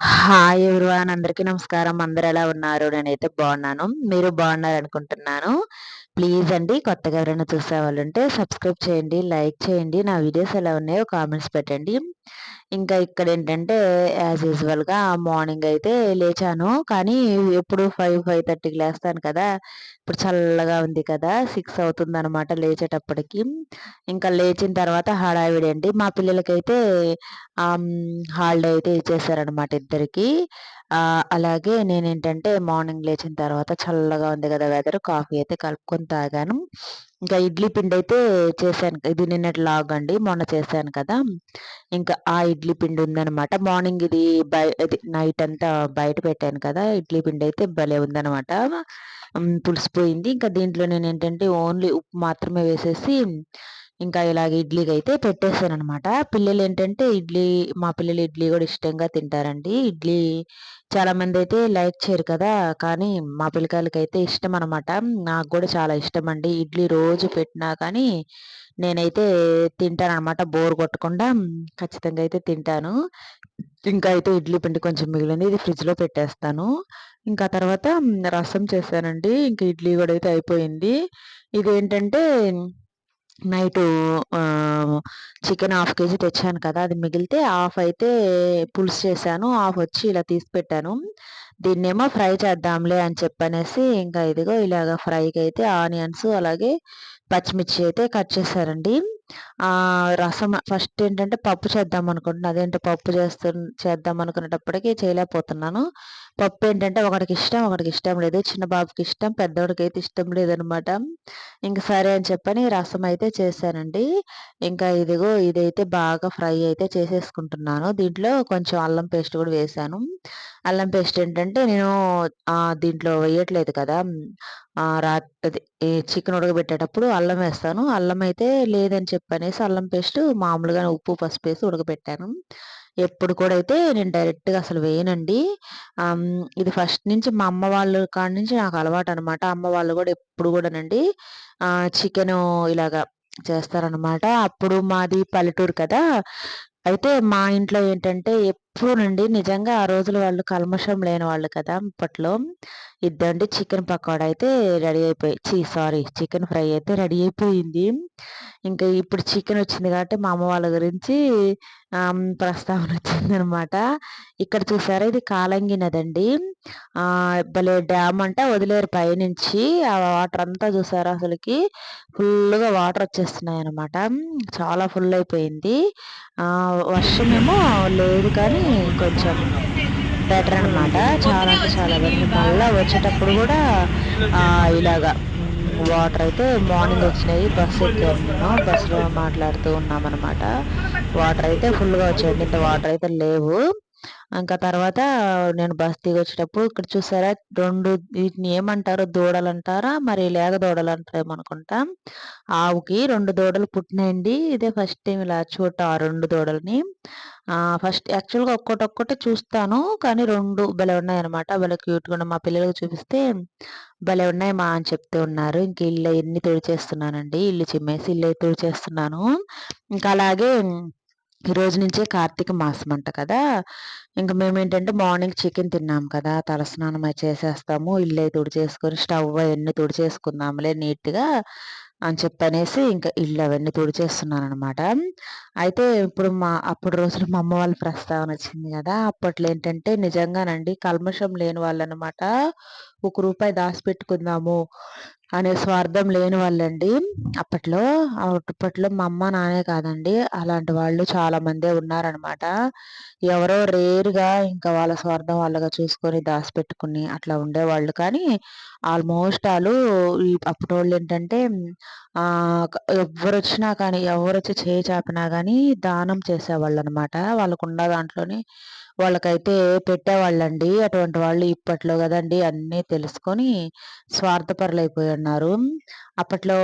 Hi everyone అందరికీ నమస్కారం. అందరు ఎలా ఉన్నారు? నేనైతే బాగున్నాను. మీరు బాగున్నారు అనుకుంటున్నాను. ప్లీజ్ అండి కొత్తగా ఎవరైనా చూసే వాళ్ళు ఉంటే సబ్స్క్రైబ్ చేయండి లైక్ చేయండి. నా వీడియోస్ ఎలా ఉన్నాయో కామెంట్స్ పెట్టండి. ఇంకా ఇక్కడ ఏంటంటే యాజ్ యూజువల్గా మార్నింగ్ అయితే లేచాను. కానీ ఎప్పుడు ఫైవ్ ఫైవ్ థర్టీకి లేస్తాను కదా. ఇప్పుడు చల్లగా ఉంది కదా. సిక్స్ అవుతుంది అనమాట లేచేటప్పటికి. ఇంకా లేచిన తర్వాత హడావిడి అండి మా పిల్లలకైతే హాలిడే అయితే ఇచ్చేసారనమాట ఇద్దరికి. అలాగే నేనేంటంటే మార్నింగ్ లేచిన తర్వాత చల్లగా ఉంది కదా వెదర్ కాఫీ అయితే కలుపుకొని తాగాను. ఇంకా ఇడ్లీ పిండి అయితే చేశాను. ఇది నిన్నటి లాగ్ అండి మొన్న చేశాను కదా. ఇంకా ఆ ఇడ్లీ పిండి ఉందనమాట మార్నింగ్ ఇది బయ ఇది నైట్ అంతా బయట పెట్టాను కదా. ఇడ్లీ పిండి అయితే భలే ఉందనమాట పులిసిపోయింది. ఇంకా దీంట్లో నేను ఏంటంటే ఓన్లీ ఉప్పు మాత్రమే వేసేసి ఇంకా ఇలాగ ఇడ్లీకి అయితే పెట్టేసాను అనమాట పిల్లలు ఏంటంటే ఇడ్లీ మా పిల్లలు ఇడ్లీ కూడా ఇష్టంగా తింటారండి. ఇడ్లీ చాలా మంది అయితే లైక్ చేయరు కదా కానీ మా పిల్లకాయలకి అయితే ఇష్టం అనమాట నాకు కూడా చాలా ఇష్టం అండి ఇడ్లీ రోజు పెట్టినా కానీ నేనైతే తింటాను అనమాట బోర్ కొట్టకుండా ఖచ్చితంగా అయితే తింటాను. ఇంకా అయితే ఇడ్లీ పిండి కొంచెం మిగిలింది. ఇది ఫ్రిడ్జ్లో పెట్టేస్తాను. ఇంకా తర్వాత రసం చేశానండి. ఇంకా ఇడ్లీ కూడా అయితే అయిపోయింది. ఇదేంటంటే నైటు చికెన్ హాఫ్ కేజీ తెచ్చాను కదా అది మిగిలితే హాఫ్ అయితే పులుసు చేశాను హాఫ్ వచ్చి ఇలా తీసి పెట్టాను. దీన్నేమో ఫ్రై చేద్దాంలే అని చెప్పనేసి ఇంకా ఇదిగో ఇలాగ ఫ్రైకి అయితే ఆనియన్స్ అలాగే పచ్చిమిర్చి అయితే కట్ చేశారండి. రసం ఫస్ట్ ఏంటంటే పప్పు చేద్దాం అనుకుంటున్నాను అదేంటి పప్పు చేస్తు చేద్దాం అనుకునేటప్పటికి చేయలేకపోతున్నాను. పప్పు ఏంటంటే ఒకడికి ఇష్టం ఒకడికి ఇష్టం లేదు. చిన్న బాబుకి ఇష్టం పెద్దోడికి అయితే ఇష్టం లేదనమాట. ఇంక సరే అని చెప్పని రసం అయితే చేశానండి. ఇంకా ఇదిగో ఇదైతే బాగా ఫ్రై అయితే చేసేసుకుంటున్నాను. దీంట్లో కొంచెం అల్లం పేస్ట్ కూడా వేసాను అల్లం పేస్ట్ ఏంటంటే నేను దీంట్లో వేయట్లేదు కదా. రాత్రి చికెన్ ఉడకబెట్టేటప్పుడు అల్లం వేస్తాను. అల్లం అయితే లేదని చెప్పనేసి అల్లం పేస్ట్ మామూలుగా ఉప్పు పసుపు వేసి ఉడకబెట్టాను. ఎప్పుడు కూడా అయితే నేను డైరెక్ట్గా అసలు వేయనండి. ఇది ఫస్ట్ నుంచి మా అమ్మ వాళ్ళ కాడ నుంచి నాకు అలవాటు అనమాట అమ్మ వాళ్ళు కూడా ఎప్పుడు కూడానండి చికెన్ ఇలాగా చేస్తారనమాట అప్పుడు మాది పల్లెటూరు కదా. అయితే మా ఇంట్లో ఏంటంటే ఎప్పుడునండి నిజంగా ఆ రోజులు వాళ్ళు కల్మషం లేని వాళ్ళు కదా అప్పట్లో. ఇద్దండి చికెన్ పకోడా అయితే రెడీ అయిపోయి చీ సారీ చికెన్ ఫ్రై అయితే రెడీ అయిపోయింది. ఇంకా ఇప్పుడు చికెన్ వచ్చింది కాబట్టి మా అమ్మ వాళ్ళ గురించి ప్రస్తావన వచ్చిందనమాట ఇక్కడ చూసారా ఇది కాలంగి నదండి. భలే డ్యామ్ అంటే వదిలేరు పైనుంచి. ఆ వాటర్ అంతా చూసారా అసలుకి? ఫుల్గా వాటర్ వచ్చేస్తున్నాయి అనమాట చాలా ఫుల్ అయిపోయింది. వర్షం ఏమో లేదు కానీ కొంచెం బెటర్ అనమాట చాలా అంటే చాలా బెటర్ మళ్ళీ వచ్చేటప్పుడు కూడా ఇలాగా వాటర్ అయితే మార్నింగ్ వచ్చినాయి బస్సు ఎక్కాము బస్సులో మాట్లాడుతూ ఉన్నామన్నమాట. వాటర్ అయితే ఫుల్గా వచ్చాయండి. ఇంత వాటర్ అయితే లేవు. ఇంకా తర్వాత నేను బస్ దిగి వచ్చేటప్పుడు ఇక్కడ చూసారా రెండు వీటిని ఏమంటారు? దూడలు అంటారా మరి లేగ దూడలు అంటారేమో అనుకుంటా. ఆవుకి రెండు దూడలు పుట్టినాయండి. ఇదే ఫస్ట్ టైం ఇలా చూడటం ఆ రెండు దూడలని. ఫస్ట్ యాక్చువల్గా ఒక్కటొక్కటి చూస్తాను. కానీ రెండు భలే ఉన్నాయన్నమాట. భలే క్యూట్గా మా పిల్లలకు చూపిస్తే భలే ఉన్నాయి మా అని చెప్తూ ఉన్నారు. ఇంక ఇల్లు ఎన్ని తుడిచేస్తున్నానండి. ఇల్లు చిమ్మేసి ఇల్లు తుడిచేస్తున్నాను. ఇంకా అలాగే ఈరోజు నుంచే కార్తీక మాసం అంట కదా! ఇంకా మేము ఏంటంటే మార్నింగ్ చికెన్ తిన్నాం కదా! తలస్నానం చేసేస్తాము ఇల్లు తుడిచేసుకొని స్టవ్ అవన్నీ తుడిచేసుకుందాంలే నీట్గా అని చెప్పనేసి ఇంకా ఇల్లు అవన్నీ తుడిచేస్తున్నాను అనమాట అయితే ఇప్పుడు మా అప్పుడు రోజులు మా అమ్మ వాళ్ళ ప్రస్తావన వచ్చింది కదా! అప్పట్లో ఏంటంటే నిజంగానండి కల్మషం లేని వాళ్ళు అనమాట ఒక రూపాయి దాచిపెట్టుకుందాము అనే స్వార్థం లేని వాళ్ళండి. అప్పట్లో అప్పట్లో మా అమ్మ నానే కాదండి. అలాంటి వాళ్ళు చాలా మందే ఉన్నారనమాట ఎవరో రేరుగా ఇంకా వాళ్ళ స్వార్థం వాళ్ళగా చూసుకొని దాచిపెట్టుకుని అట్లా ఉండేవాళ్ళు. కానీ ఆల్మోస్ట్ వాళ్ళు ఈ అప్పటోళ్ళు ఏంటంటే ఎవ్వరు వచ్చినా కానీ ఎవరు వచ్చి చేయి చాపినా కానీ దానం చేసేవాళ్ళు అనమాట వాళ్ళకున్న దాంట్లోనే వాళ్ళకైతే పెట్టేవాళ్ళండి. అటువంటి వాళ్ళు ఇప్పట్లో కదండి అన్నీ తెలుసుకొని స్వార్థపరులైపోయి ఉన్నారు అప్పట్లో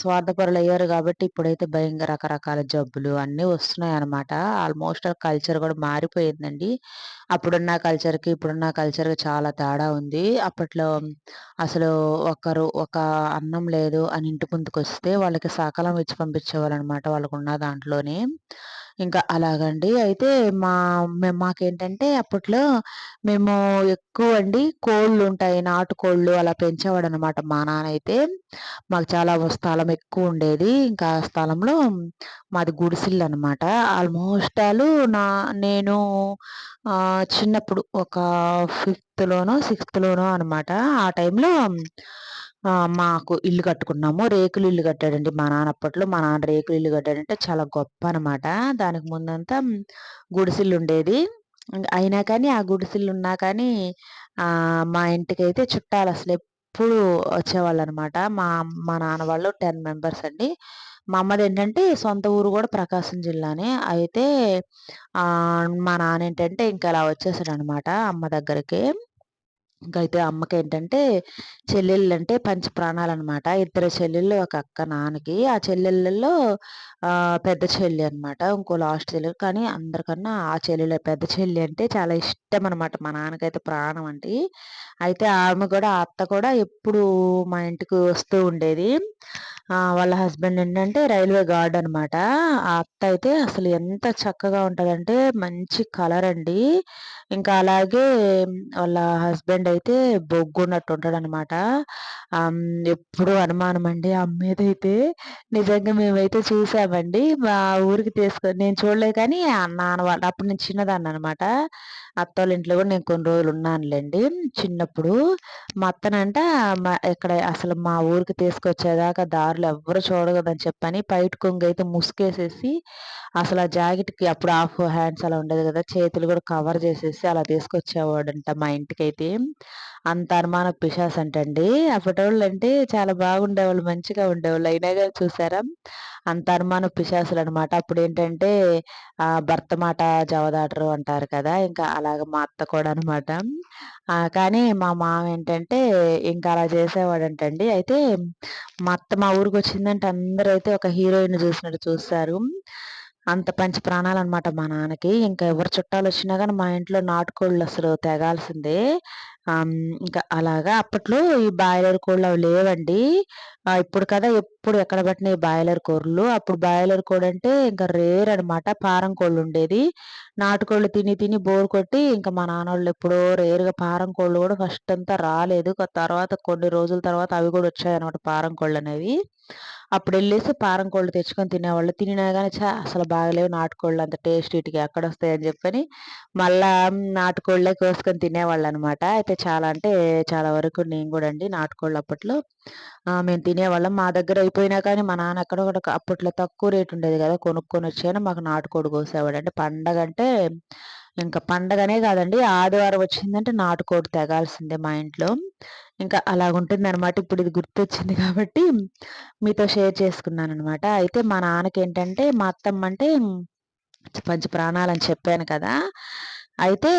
స్వార్థపరులు అయ్యారు కాబట్టి ఇప్పుడైతే భయంకర రకరకాల జబ్బులు అన్నీ వస్తున్నాయి అనమాట ఆల్మోస్ట్ కల్చర్ కూడా మారిపోయిందండి. అప్పుడున్న కల్చర్కి ఇప్పుడున్న కల్చర్కి చాలా తేడా ఉంది. అప్పట్లో అసలు ఒకరు ఒక అన్నం లేదు అని ఇంటి ముందుకు వస్తే వాళ్ళకి సకాలం ఇచ్చి పంపించేవాళ్ళు అనమాట వాళ్ళకున్న దాంట్లోనే. ఇంకా అలాగండి. అయితే మా మేము మాకేంటంటే అప్పట్లో మేము ఎక్కువ అండి కోళ్ళు ఉంటాయి నాటుకోళ్ళు అలా పెంచేవాడనమాట మా నాన్న అయితే. మాకు చాలా స్థలం ఎక్కువ ఉండేది. ఇంకా ఆ స్థలంలో మాది గుడిసిల్లనమాట. ఆల్మోస్ట్ ఆలు నా నేను చిన్నప్పుడు ఒక ఫిఫ్త్‌లోనో, సిక్స్త్‌లోనో అనమాట. ఆ టైంలో మాకు ఇల్లు కట్టుకున్నాము. రేకులు ఇల్లు కట్టాడండి మా నాన్న అప్పట్లో. మా నాన్న రేకులు ఇల్లు కట్టాడంటే చాలా గొప్ప అనమాట. దానికి ముందంతా గుడిసిల్లుండేది. అయినా కానీ ఆ గుడిసిల్లున్నా కానీ మా ఇంటికైతే చుట్టాలు అసలు ఎప్పుడు వచ్చేవాళ్ళనమాట. మా మా నాన్న వాళ్ళు 10 మెంబర్స్ అండి. మా అమ్మదేంటంటే సొంత ఊరు కూడా ప్రకాశం జిల్లానే. అయితే మా నాన్న ఏంటంటే ఇంకా అలా వచ్చేసాడనమాట అమ్మ దగ్గరికి. ఇంకైతే చెల్లెళ్ళు అంటే పంచ ప్రాణాలు అనమాట ఇద్దరు చెల్లెళ్ళు, ఒక అక్క నాన్నకి. ఆ చెల్లెళ్ళలో పెద్ద చెల్లి అనమాట. ఇంకో లాస్ట్ చెల్లెలు కానీ అందరికన్నా ఆ చెల్లెలు పెద్ద చెల్లి అంటే చాలా ఇష్టం అనమాట. మా నాన్నకైతే ప్రాణం అండి. అయితే ఆమె కూడా అత్త కూడా ఎప్పుడు మా ఇంటికి వస్తూ ఉండేది. వాళ్ళ హస్బెండ్ ఏంటంటే రైల్వే గార్డ్ అనమాట. ఆ అత్త అయితే అసలు ఎంత చక్కగా ఉంటుందంటే మంచి కలర్ అండి. ఇంకా అలాగే వాళ్ళ హస్బెండ్ అయితే బొగ్గున్నట్టు ఉంటాడనమాట. ఎప్పుడు అనుమానం అండి అమ్మేదైతే నిజంగా మేమైతే చూసామండి. మా ఊరికి తీసుకు నేను చూడలేదు కానీ నాన్న వాళ్ళు అప్పుడు నేను చిన్నదాన్ని అనమాట అత్త అత్తోళ్ళ ఇంట్లో కూడా నేను కొన్ని రోజులు ఉన్నానులేండి చిన్నప్పుడు. మా అత్తనంట ఇక్కడ అసలు మా ఊరికి తీసుకొచ్చేదాకా దారిలో ఎవ్వరు చూడగదని చెప్పని కొంగు అయితే ముసుకేసేసి అసలు ఆ జాకెట్‌కి అప్పుడు హాఫ్ హ్యాండ్స్ అలా ఉండేది కదా! చేతులు కూడా కవర్ చేసేసి అలా తీసుకొచ్చేవాడంట మా ఇంటికైతే. అంత అనుమానపు పిశాచంటండి. అప్పటోళ్ళంటే చాలా బాగుండేవాళ్ళు. మంచిగా ఉండేవాళ్ళు. అయినా కానీ చూసారా? అంత అనమాట అప్పుడు ఏంటంటే భర్త మాట జవదాటరు అంటారు కదా! ఇంకా అలాగ మా అత్త కూడా అనమాట. కానీ మా మామ ఏంటంటే ఇంకా అలా చేసేవాడంటండి. అయితే మా అత్త మా ఊరికొచ్చిందంటే అందరైతే ఒక హీరోయిన్ చూసినట్టు చూస్తారు. అంత పంచి ప్రాణాలనమాట మా నాన్నకి. ఇంకా ఎవరు చుట్టాలు వచ్చినా కానీ మా ఇంట్లో నాటుకోళ్ళు అసలు తెగాల్సిందే ఇంకా అలాగా అప్పట్లో ఈ బాయిలర్ కోళ్ళు అవి లేవండి. ఇప్పుడు కదా ఎప్పుడు ఎక్కడ పట్టిన ఈ బాయిలర్ కోళ్ళు. అప్పుడు బాయిలర్ కోడంటే ఇంకా రేర్ అనమాట. పారం కోళ్ళు ఉండేది. నాటుకోళ్ళు తిని తిని బోర్ కొట్టి ఇంకా మా నాన్నోళ్ళు ఎప్పుడో రేర్‌గా పారం కోళ్ళు కూడా ఫస్ట్ అంతా రాలేదు. తర్వాత కొన్ని రోజుల తర్వాత అవి కూడా వచ్చాయి అనమాట పారం అప్పుడు వెళ్ళేసి పారం కోళ్ళు తెచ్చుకొని తినేవాళ్ళు. తినినా కానీ చా అసలు బాగలేవు నాటుకోళ్ళు అంత టేస్ట్ ఇటుకి ఎక్కడ వస్తాయని చెప్పని మళ్ళా నాటుకోళ్ళే కోసుకొని తినేవాళ్ళు అనమాట అయితే చాలా అంటే చాలా వరకు నేను కూడా అండి నాటుకోళ్ళు అప్పట్లో మేము తినేవాళ్ళం. మా దగ్గర అయిపోయినా కానీ మా నాన్న ఎక్కడ ఒకటి అప్పట్లో తక్కువ రేట్ ఉండేది కదా! కొనుక్కొని వచ్చైనా మాకు నాటుకోడి కోసేవాడు. అంటే పండగంటే ఇంకా పండగనే కాదండి ఆదివారం వచ్చిందంటే నాటుకోడి తెగాల్సిందే మా ఇంట్లో. ఇంకా అలాగుంటుందనమాట. ఇప్పుడు ఇది గుర్తొచ్చింది కాబట్టి మీతో షేర్ చేసుకున్నాను అనమాట అయితే మా నాన్నకి ఏంటంటే మా అత్తమ్మ అంటే పంచ ప్రాణాలని చెప్పాను కదా! అయితే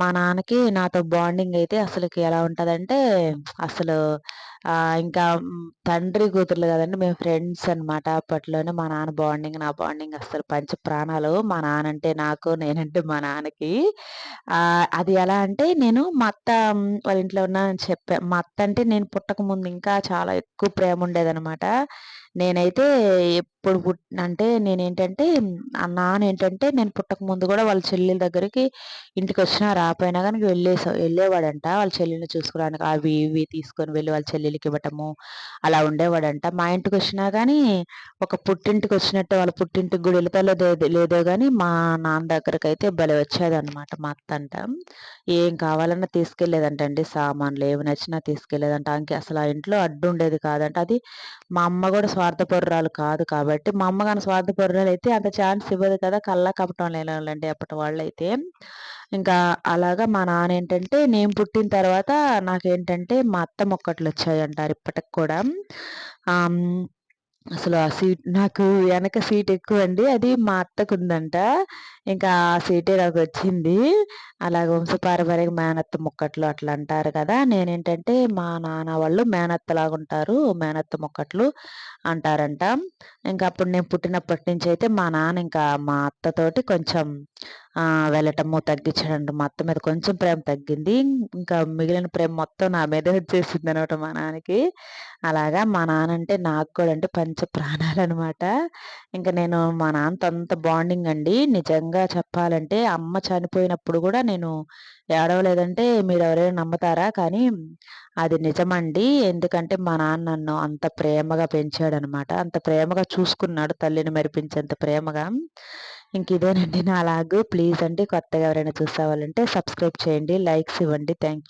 మా నాన్నకి నాతో బాండింగ్ అయితే అసలుకి ఎలా ఉంటదంటే అసలు ఇంకా తండ్రి కూతుర్లు కదండీ! మేము ఫ్రెండ్స్ అనమాట. అప్పట్లోనే మా నాన్న బాండింగ్, నా బాండింగ్ అస్సలు పంచ ప్రాణాలు. మా నాన్నంటే నాకు, నేనంటే మా నాన్నకి. అది ఎలా అంటే నేను మా అత్త వాళ్ళ ఇంట్లో ఉన్నానని చెప్పా. మా అత్త అంటే నేను పుట్టకముందు ఇంకా చాలా ఎక్కువ ప్రేమ ఉండేదనమాట. నేనైతే ఎప్పుడు పుట్ అంటే నేనేంటంటే నాన్న ఏంటంటే నేను పుట్టకముందు కూడా వాళ్ళ చెల్లెల దగ్గరికి ఇంటికి వచ్చినా రాపోయినా కానీ వెళ్ళేసా వెళ్ళేవాడంట. వాళ్ళ చెల్లెల్ని చూసుకోవడానికి అవి ఇవి తీసుకొని వెళ్ళి వాళ్ళ చెల్లెలకి ఇవ్వటము అలా ఉండేవాడంట. మా ఇంటికి వచ్చినా కానీ ఒక పుట్టింటికి వచ్చినట్టు వాళ్ళ పుట్టింటికి కూడా వెళ్తాలో లేదో లేదో మా నాన్న దగ్గరకైతే భలే వచ్చేదనమాట మా అత్తంట. ఏం కావాలన్నా తీసుకెళ్ళేదంటండి. సామాన్లు ఏమి నచ్చినా తీసుకెళ్ళేదంట. అంకే అసలు ఆ ఇంట్లో అడ్డు ఉండేది కాదంట. అది మా అమ్మ కూడా స్వార్థపరురాలు కాదు కాబట్టి మా అమ్మ గాని అయితే అంత ఛాన్స్ ఇవ్వదు కదా! కళ్ళ కపటం లేనండి అప్పటి వాళ్ళైతే. ఇంకా అలాగా మా నాన్న ఏంటంటే నేను పుట్టిన తర్వాత నాకేంటంటే మా అత్త అంటారు ఇప్పటికి కూడా. అసలు ఆ సీట్ నాకు వెనక సీట్ ఎక్కువ అండి అది మా అత్తకుందంట. ఇంకా ఆ సీటే నాకు వచ్చింది అలాగ వంశపారపర్యంగా మేనత్త ముక్కట్లు అట్లా అంటారు కదా. నేనేంటంటే మా నాన్న వాళ్ళు మేనత్తలాగా ఉంటారు మేనత్త ముక్కట్లు అంటారంట. ఇంకా అప్పుడు నేను పుట్టినప్పటి నుంచి అయితే మా నాన్న ఇంకా మా అత్తతోటి కొంచెం వెళ్ళటము తగ్గించడం మా అత్త మీద కొంచెం ప్రేమ తగ్గింది. ఇంకా మిగిలిన ప్రేమ మొత్తం నా మీద వచ్చేసింది అనమాట మా నాన్నకి. అలాగా మా నాన్న అంటే నాకు కూడా అంటే పంచ ప్రాణాలు అనమాట. ఇంకా నేను మా నాన్నతో అంత బాండింగ్ అండి. నిజంగా చెప్పాలంటే అమ్మ చనిపోయినప్పుడు కూడా నేను ఏడవలేదంటే మీరు ఎవరైనా నమ్ముతారా? కానీ అది నిజమండి. ఎందుకంటే మా నాన్న నన్ను అంత ప్రేమగా పెంచాడనమాట. అంత ప్రేమగా చూసుకున్నాడు తల్లిని మరిపించేంత ప్రేమగా. ఇంక ఇదేనండి. నా అలాగూ ప్లీజ్ అండి కొత్తగా ఎవరైనా చూసేవాళ్ళంటే సబ్స్క్రైబ్ చేయండి. లైక్స్ ఇవ్వండి. Thank you